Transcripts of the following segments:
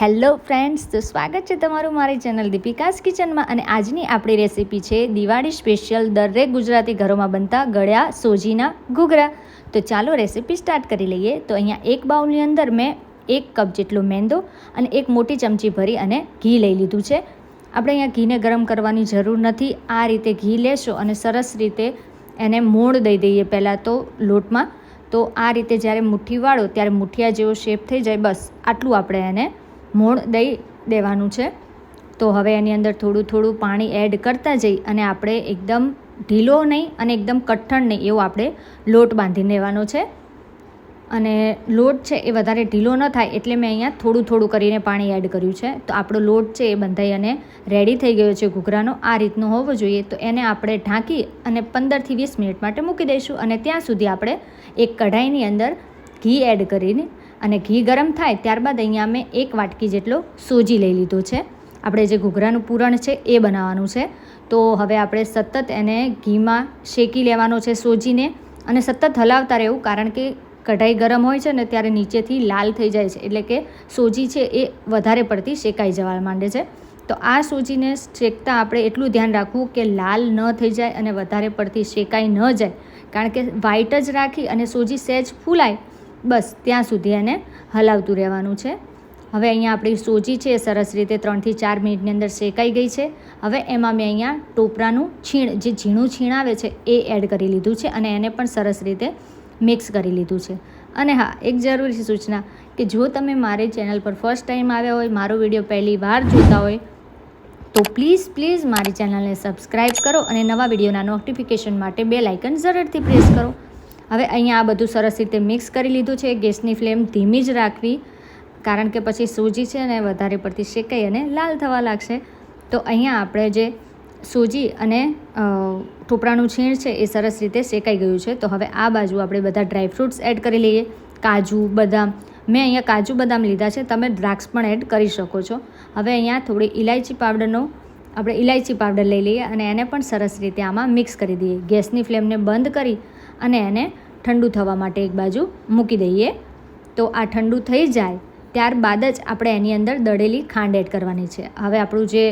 Hello friends, તો સ્વાગત છે તમારું મારી ચેનલ દીપિકાસ કિચનમાં અને આજની આપણી રેસીપી છે દિવાળી સ્પેશિયલ દરેક ગુજરાતી ઘરોમાં બનતા ગળ્યા સોજીના ઘૂઘરા. તો ચાલો રેસીપી સ્ટાર્ટ કરી લઈએ. તો અહીંયા એક બાઉલની અંદર મેં એક કપ જેટલો મેંદો અને એક મોટી ચમચી ભરી અને ઘી લઈ લીધું છે. આપણે અહીંયા ઘીને ગરમ કરવાની જરૂર નથી. આ રીતે ઘી લેશો અને સરસ રીતે એને મોણ દઈ દઈએ પહેલાં તો લોટમાં. તો આ રીતે જ્યારે મુઠ્ઠી વાળો, ત્યારે મુઠિયા જેવો શેપ થઈ જાય, બસ આટલું આપણે એને મોણ દઈ દેવાનું છે. તો હવે એની અંદર થોડું થોડું પાણી એડ કરતા જઈ અને આપણે એકદમ ઢીલો નહીં અને એકદમ કઠણ નહીં એવો આપણે લોટ બાંધી લેવાનો છે. અને લોટ છે એ વધારે ઢીલો ન થાય એટલે મેં અહીંયા થોડું થોડું કરીને પાણી એડ કર્યું છે. તો આપણો લોટ છે એ બંધાઈ અને રેડી થઈ ગયો છે ઘૂઘરાનો. આ રીતનો હોવો જોઈએ. તો એને આપણે ઢાંકી અને પંદરથી વીસ મિનિટ માટે મૂકી દઈશું અને ત્યાં સુધી આપણે એક કઢાઈની અંદર ઘી એડ કરીને અને ઘી ગરમ થાય ત્યારબાદ અહીંયા મેં એક વાટકી જેટલો સોજી લઈ લીધો છે. આપણે જે ઘૂઘરાનું પૂરણ છે એ બનાવવાનું છે. તો હવે આપણે સતત એને ઘીમાં શેકી લેવાનો છે સોજીને અને સતત હલાવતા રહેવું કારણ કે કઢાઈ ગરમ હોય છે ને ત્યારે નીચેથી લાલ થઈ જાય છે. એટલે કે સોજી છે એ વધારે પડતી શેકાઈ જવા માંડે છે. તો આ સોજીને શેકતા આપણે એટલું ધ્યાન રાખવું કે લાલ ન થઈ જાય અને વધારે પડતી શેકાઈ ન જાય. કારણ કે વ્હાઈટ જ રાખી અને સોજી સહેજ ફૂલાય બસ, ત્યાં સુધી એને હલાવતું રહેવાનું છે. હવે અહીંયા આપણી સોજી છે એ સરસ રીતે ત્રણથી ચાર મિનિટની અંદર શેકાઈ ગઈ છે. હવે એમાં મેં અહીંયા ટોપરાનું છીણ, જે ઝીણું છીણ આવે છે, એ એડ કરી લીધું છે અને એને પણ સરસ રીતે મિક્સ કરી લીધું છે. અને હા, એક જરૂરી સૂચના કે જો તમે મારી ચેનલ પર ફર્સ્ટ ટાઈમ આવ્યા હોય, મારો વીડિયો પહેલી વાર જોતા હોય, તો પ્લીઝ પ્લીઝ મારી ચેનલને સબસ્ક્રાઈબ કરો અને નવા વિડીયોના નોટિફિકેશન માટે બે લાઇકન જરૂરથી પ્રેસ કરો. હવે અહીંયા આ બધું સરસ રીતે મિક્સ કરી લીધું છે. ગેસની ફ્લેમ ધીમી જ રાખવી, કારણ કે પછી સૂજી છે ને વધારે પડતી શેકાઈ અને લાલ થવા લાગશે. તો અહીંયા આપણે જે સૂજી અને ટોપરાનું છીણ છે એ સરસ રીતે શેકાઈ ગયું છે. તો હવે આ બાજુ આપણે બધા ડ્રાયફ્રૂટ્સ એડ કરી લઈએ. કાજુ, બદામ, મેં અહીંયા કાજુ, બદામ લીધા છે. તમે દ્રાક્ષ પણ એડ કરી શકો છો. હવે અહીંયા થોડી ઇલાયચી પાવડરનો, આપણે ઇલાયચી પાવડર લઈ લઈએ અને એને પણ સરસ રીતે આમાં મિક્સ કરી દઈએ. ગેસની ફ્લેમને બંધ કરી અને એને ઠંડુ થવા માટે એક બાજુ મૂકી દઈએ. તો આ ઠંડુ થઈ જાય ત્યારબાદ જ આપણે એની અંદર દળેલી ખાંડ એડ કરવાની છે. હવે આપણું જે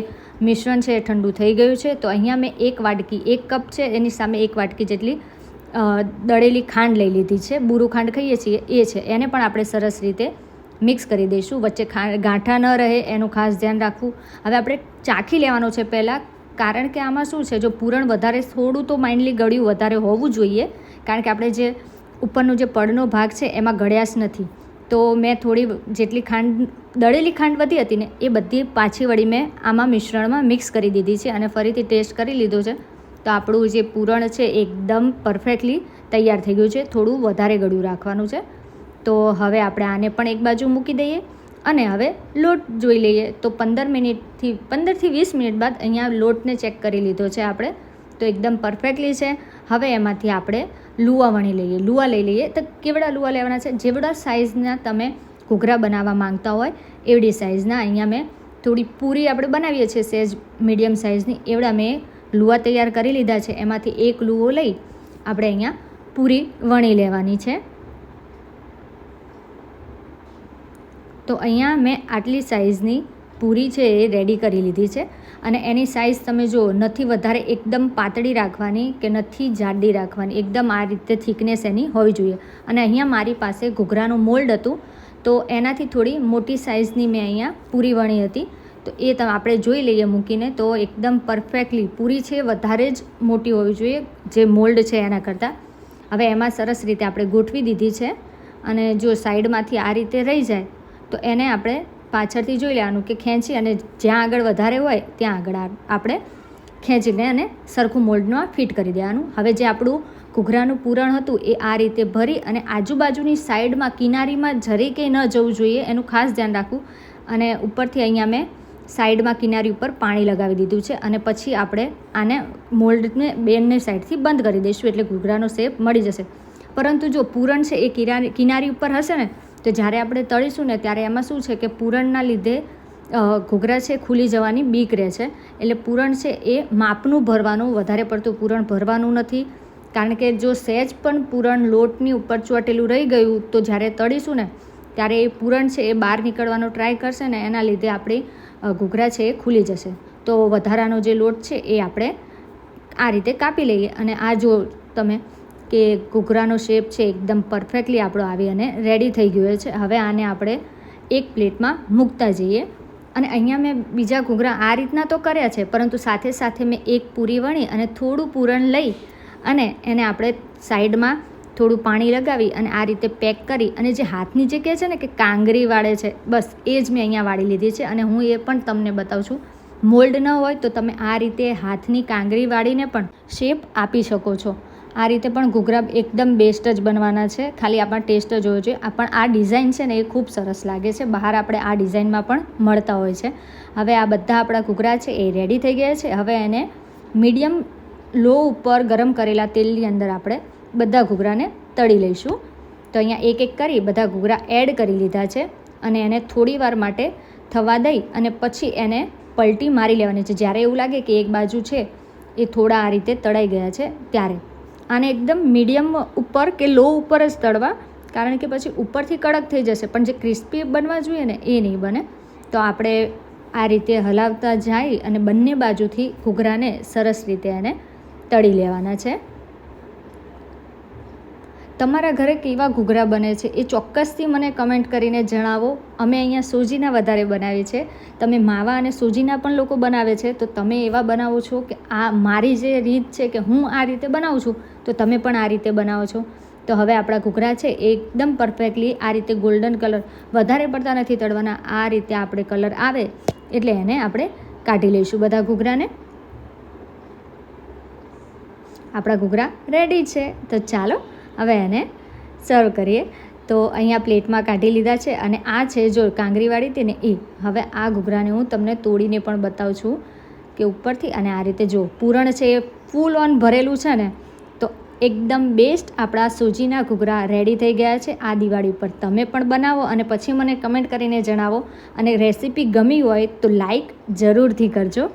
મિશ્રણ છે એ ઠંડુ થઈ ગયું છે. તો અહીંયા મેં એક વાટકી, એક કપ છે. એની સામે એક વાટકી જેટલી દળેલી ખાંડ લઈ લીધી છે. બુરું ખાંડ ખાઈએ છીએ, એ છે. એને પણ આપણે સરસ રીતે મિક્સ કરી દઈશું. વચ્ચે ખાંડ ગાંઠા ન રહે, એનું ખાસ ધ્યાન રાખવું. હવે આપણે ચાખી લેવાનું છે પહેલાં. કારણ કે આમાં શું છે, જો પૂરણ વધારે થોડું તો માઇન્ડલી ગળ્યું વધારે હોવું જોઈએ, કારણ કે આપણે જે ઉપરનો જે પડનો ભાગ છે એમાં ગળ્યા જ નથી. તો મેં થોડી જેટલી ખાંડ, દળેલી ખાંડ વધી હતી ને, એ બધી પાછી વળી મેં આમાં મિશ્રણમાં મિક્સ કરી દીધી છે અને ફરીથી ટેસ્ટ કરી લીધો છે. તો આપણું જે પૂરણ છે એકદમ પરફેક્ટલી તૈયાર થઈ ગયું છે, થોડું વધારે ગળ્યું રાખવાનું છે. તો હવે આપણે આને પણ એક બાજુ મૂકી દઈએ. અને હવે લોટ જોઈ લઈએ. તો પંદર મિનિટથી, પંદરથી વીસ મિનિટ બાદ અહીંયા લોટને ચેક કરી લીધો છે આપણે. તો એકદમ પરફેક્ટલી છે. હવે એમાંથી આપણે લુવા વણી લઈએ. લુવા લઈ લઈએ. તો કેવડા લુવા લેવાના છે? જેવડા સાઇઝના તમે ઘૂઘરા બનાવવા માંગતા હોય, એવડી સાઇઝના અહીંયા મેં થોડી પૂરી આપણે બનાવીએ છીએ સેજ મીડિયમ સાઇઝની એવડા મેં લુવા તૈયાર કરી લીધા છે. એમાંથી એક લુવો લઈ આપણે અહીંયા પૂરી વણી લેવાની છે. તો અહીંયા મેં આટલી સાઇઝની પૂરી છે એ રેડી કરી લીધી છે. અને એની સાઇઝ તમે જુઓ, નથી વધારે એકદમ પાતળી રાખવાની કે નથી જાડી રાખવાની. એકદમ આ રીતે થિકનેસ એની હોવી જોઈએ. અને અહીંયા મારી પાસે ઘૂઘરાનું મોલ્ડ હતું. તો એનાથી થોડી મોટી સાઇઝની મેં અહીંયા પૂરી વણી હતી. તો એ તમે આપણે જોઈ લઈએ મૂકીને તો એકદમ પરફેક્ટલી પૂરી છે, વધારે જ મોટી હોવી જોઈએ જે મોલ્ડ છે એના કરતાં. હવે એમાં સરસ રીતે આપણે ગોઠવી દીધી છે. અને જો સાઈડમાંથી આ રીતે રહી જાય તો એને આપણે પાછળથી જોઈ લેવાનું કે ખેંચી અને જ્યાં આગળ વધારે હોય ત્યાં આગળ આપણે ખેંચીને અને સરખું મોલ્ડમાં ફિટ કરી દેવાનું. હવે જે આપણું ઘૂઘરાનું પૂરણ હતું એ આ રીતે ભરી અને આજુબાજુની સાઈડમાં, કિનારીમાં જરી કે ન જવું જોઈએ એનું ખાસ ધ્યાન રાખવું. અને ઉપરથી અહીંયા મેં સાઈડમાં કિનારી ઉપર પાણી લગાવી દીધું છે અને પછી આપણે આને મોલ્ડને બેનની સાઈડથી બંધ કરી દઈશું એટલે ઘૂઘરાનો શેપ મળી જશે. પરંતુ જો પૂરણ છે એ કિનારી કિનારી ઉપર હશે ને તો જ્યારે આપણે તળીશું ને ત્યારે એમાં શું છે કે પૂરણના લીધે ઘૂઘરા છે ખુલી જવાની બીક રહે છે. એટલે પૂરણ છે એ માપનું ભરવાનું, વધારે પડતું પૂરણ ભરવાનું નથી. કારણ કે જો સહેજ પણ પૂરણ લોટની ઉપર ચોટેલું રહી ગયું તો જ્યારે તળીશું ને ત્યારે એ પૂરણ છે એ બહાર નીકળવાનો ટ્રાય કરશે ને એના લીધે આપણી ઘૂઘરા છે એ ખુલી જશે. તો વધારાનો જે લોટ છે એ આપણે આ રીતે કાપી લઈએ. અને આ જો તમે કે ઘૂઘરાનો શેપ છે એકદમ પરફેક્ટલી આપણો આવી અને રેડી થઈ ગયો છે. હવે આને આપણે એક પ્લેટમાં મૂકતા જઈએ. અને અહીંયા મેં બીજા ઘૂઘરા આ રીતના તો કર્યા છે, પરંતુ સાથે સાથે મેં એક પૂરી વણી અને થોડું પૂરણ લઈ અને એને આપણે સાઈડમાં થોડું પાણી લગાવી અને આ રીતે પેક કરી અને જે હાથની જે કહે છે ને કે કાંગરી વાળે છે, બસ એ જ મેં અહીંયા વાળી લીધી છે. અને હું એ પણ તમને બતાવું છું. મોલ્ડ ન હોય તો તમે આ રીતે હાથની કાંગરી વાળીને પણ શેપ આપી શકો છો. આ રીતે પણ ઘૂઘરા એકદમ બેસ્ટ જ બનવાના છે. ખાલી આપણા ટેસ્ટ જ હોવો જોઈએ પણ આ ડિઝાઇન છે ને એ ખૂબ સરસ લાગે છે. બહાર આપણે આ ડિઝાઇનમાં પણ મળતા હોય છે. હવે આ બધા આપણા ઘૂઘરા છે એ રેડી થઈ ગયા છે. હવે એને મીડિયમ લો ઉપર ગરમ કરેલા તેલની અંદર આપણે બધા ઘૂઘરાને તળી લઈશું. તો અહીંયા એક એક કરી બધા ઘૂઘરા એડ કરી લીધા છે અને એને થોડી વાર માટે થવા દઈ અને પછી એને પલટી મારી લેવાની છે. જ્યારે એવું લાગે કે એક બાજુ છે, એ થોડા આ રીતે તળાઈ ગયા છે, ત્યારે. આને એકદમ મીડિયમ ઉપર કે લો ઉપર જ તળવા, કારણ કે પછી ઉપરથી કડક થઈ જશે. પણ જે ક્રિસ્પી બનવા જોઈએ ને, એ નહીં બને. તો આપણે આ રીતે હલાવતા જાય અને બંને બાજુથી ઘૂઘરાને સરસ રીતે એને તળી લેવાના છે. તમારા ઘરે કેવા ઘૂઘરા બને છે એ ચોક્કસથી મને કમેન્ટ કરીને જણાવો. અમે અહીંયા સૂજીના વધારે બનાવીએ છીએ. તમે માવા અને સૂજીના પણ લોકો બનાવે છે. તો તમે એવા બનાવો છો કે આ મારી જે રીત છે કે હું આ રીતે બનાવું છું તો તમે પણ આ રીતે બનાવો છો. તો હવે આપણા ઘૂઘરા છે એકદમ પરફેક્ટલી આ રીતે ગોલ્ડન કલર વધારે પડતા નથી તળવાના, આ રીતે આપણે કલર આવે એટલે એને આપણે કાઢી લઈશું બધા ઘૂઘરાને. આપણા ઘૂઘરા રેડી છે. તો ચાલો હવે એને સર્વ કરીએ. તો અહીંયા પ્લેટમાં કાઢી લીધા છે અને આ છે જો કાંગરીવાળી હતી ને એ. હવે આ ઘૂઘરાને હું તમને તોડીને પણ બતાવું છું કે ઉપરથી અને આ રીતે જો પૂરણ છે એ ફૂલ ઓન ભરેલું છે ને એકદમ બેસ્ટ આપણા સૂજીના ઘૂઘરા રેડી થઈ ગયા છે. આ દિવાળી ઉપર તમે પણ બનાવો અને પછી મને કમેન્ટ કરીને જણાવો. અને રેસીપી ગમી હોય તો લાઈક જરૂરથી કરજો.